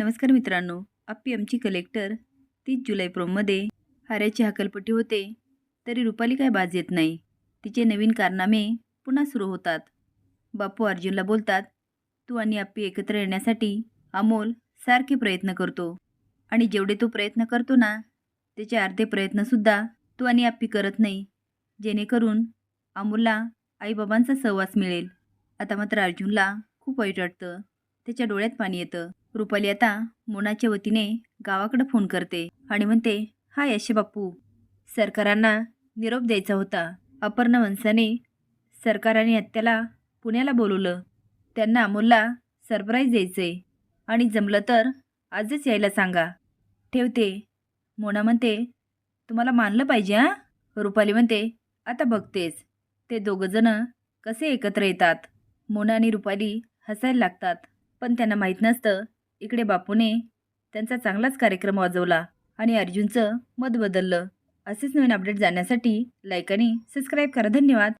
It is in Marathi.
नमस्कार मित्रांनो आप्पी आमची कलेक्टर तीस जुलै प्रोममध्ये हाऱ्याची हकलपट्टी होते तरी रुपाली काय बाज येत नाही. तिचे नवीन कारनामे पुन्हा सुरू होतात. बापू अर्जुनला बोलतात तू आणि आप्पी एकत्र येण्यासाठी अमोल सारखे प्रयत्न करतो. आणि जेवढे तो प्रयत्न करतो ना त्याचे अर्धे प्रयत्नसुद्धा तू आणि आप्पी करत नाही. जेणेकरून अमोलला आईबाबांचा सहवास मिळेल. आता मात्र अर्जुनला खूप वाईट वाटतं. त्याच्या डोळ्यात पाणी येतं. रुपाली आता मोनाच्या वतीने गावाकडे फोन करते आणि म्हणते हा यश बाप्पू सरकारांना निरोप द्यायचा होता. अपर्णा वंशाने सरकाराने आत्याला पुण्याला बोलवलं. त्यांना अमोलला सरप्राईज द्यायचे आणि जमलं तर आजच यायला सांगा. ठेवते. मोना म्हणते तुम्हाला मानलं पाहिजे हां? रुपाली म्हणते आता बघतेच. ते दोघंजणं कसे एकत्र येतात? मोना आणि रुपाली हसायला लागतात. पण त्यांना माहीत नसतं इकडे बापूने त्यांचा चांगलाच कार्यक्रम वाजवला आणि अर्जुनचं मत बदललं. असेच नवीन अपडेट जाण्यासाठी लाईक आणि सबस्क्राईब करा. धन्यवाद.